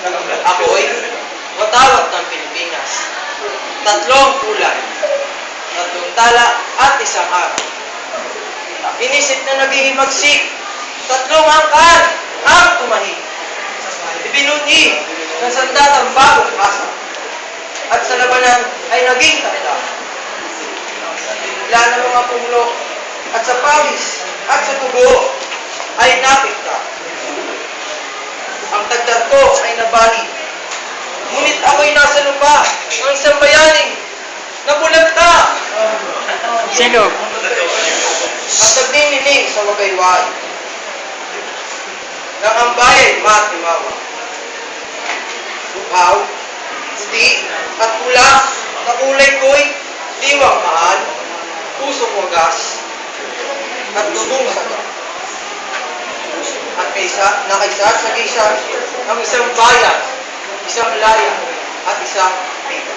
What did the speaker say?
Ako'y watawat ng Pilipinas. Tatlong kulay, tatlong tala at isang araw. Inisip na naghihimagsik, tatlong angkan ang tumahi. Ibinunyi ng sandatang bagong asa. At sa labanan ay naging tatla. Bigla ng mga pumulo at sa pawis at sa tugo ay napikta. Ang tagdat ko ay nabali. Ngunit ako'y nasa lupa ng isang bayaning nabulagta Sino? at nagninining sa wagayway. Nang ang bayan matimawa. Upaw, puti, at pula, na kulay ko'y diwang mahal, pusong wagas, at dudong saga. Kaysa, nakaysa sa ang isang bayan, isang laya, at isang pita.